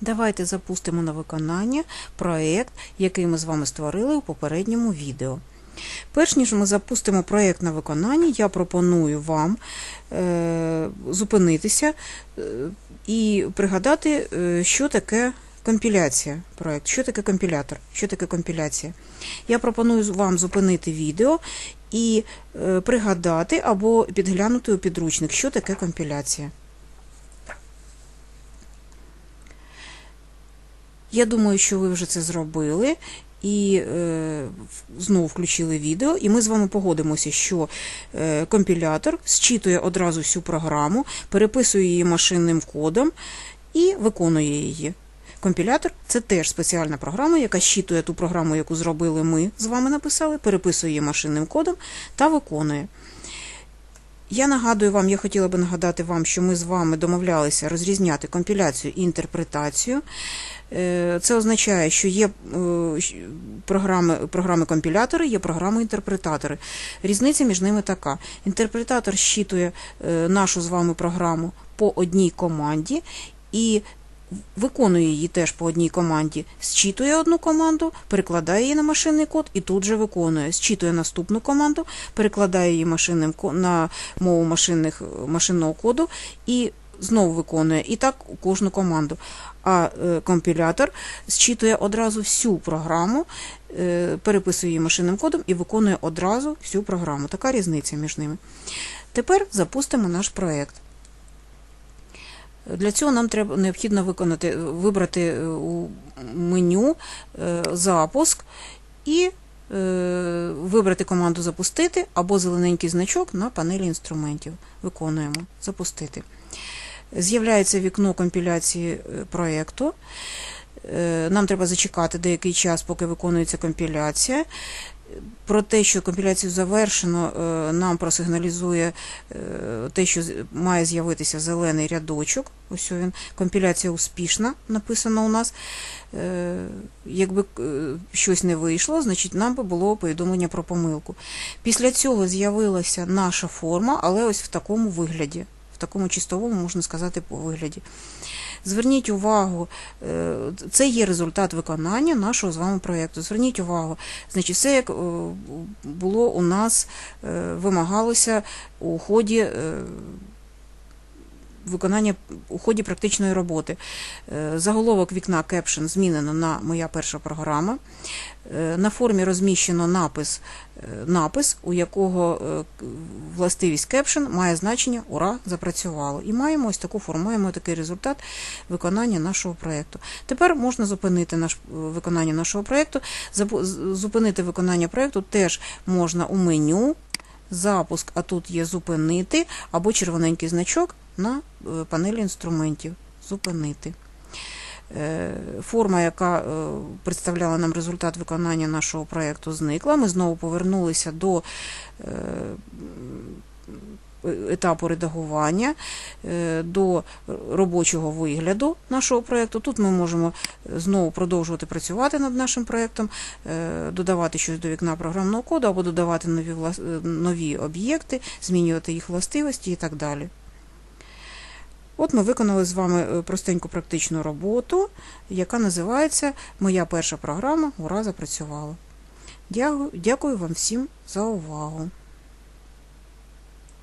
Давайте запустимо на виконання проєкт, який ми з вами створили у попередньому відео. Перш ніж ми запустимо проєкт на виконання, я пропоную вам е, зупинитися е, і пригадати, е, що таке компіляція проєкт, що таке компілятор, що таке компіляція. Я пропоную вам зупинити відео і е, пригадати або підглянути у підручник, що таке компіляція. Я думаю, що ви вже це зробили і е, знову включили відео, і ми з вами погодимося, що е, компілятор зчитує одразу всю програму, переписує її машинним кодом і виконує її. Компілятор це теж спеціальна програма, яка щитує ту програму, яку зробили ми з вами написали, переписує її машинним кодом та виконує. Я нагадую вам, я хотіла би нагадати вам, що ми з вами домовлялися розрізняти компіляцію і інтерпретацію. Е, Це означає, що є е, програми, програми компілятори, є програми-інтерпретатори. Різниця між ними така. Інтерпретатор щитує е, нашу з вами програму по одній команді і виконує її теж по одній команді, зчитує одну команду, перекладає її на машинний код і тут же виконує. Зчитує наступну команду, перекладає її машинним на мову машинних, машинного коду і знову виконує. І так кожну команду. А е, компілятор зчитує одразу всю програму, е, переписує її машинним кодом і виконує одразу всю програму. Така різниця між ними. Тепер запустимо наш проєкт. Для цього нам треба необхідно виконати, вибрати е, у меню запуск і вибрати команду Запустити або зелененький значок на панелі інструментів. Виконуємо Запустити. З'являється вікно компіляції е, проєкту. Е, Нам треба зачекати деякий час, поки виконується компіляція. Про те, що компіляцію завершено, е, нам просигналізує те, що має з'явитися зелений рядочок. Ось він. Компіляція успішна, написано у нас. Якби щось не вийшло, значить нам би було повідомлення про помилку. Після цього з'явилася наша форма, але ось в такому вигляді, в такому чистовому, можна сказати, по вигляді. Зверніть увагу, е, це є результат виконання нашого з вами проєкту. Зверніть увагу, значить, все як е, було у нас, е, вимагалося у ході виконання у ході практичної роботи. Е, Заголовок вікна Caption змінено на Моя перша програма. Е, На формі розміщено напис, е, напис, у якого властивість Caption має значення Ура! Запрацювало. І маємо ось таку форму, маємо такий результат виконання нашого проєкту. Тепер можна зупинити наш, виконання нашого проєкту. Зупинити виконання проєкту теж можна у меню, запуск, а тут є зупинити, або червоненький значок на е, панелі інструментів. Зупинити. Е, Форма, яка е, представляла нам результат виконання нашого проєкту, зникла. Ми знову повернулися до етапу редагування, до робочого вигляду нашого проєкту. Тут ми можемо знову продовжувати працювати над нашим проєктом, додавати щось до вікна програмного коду або додавати нові, нові об'єкти, змінювати їх властивості і так далі. От ми виконали з вами е, простеньку практичну роботу, яка називається Моя перша програма Ура запрацювала. Дякую, дякую вам всім за увагу.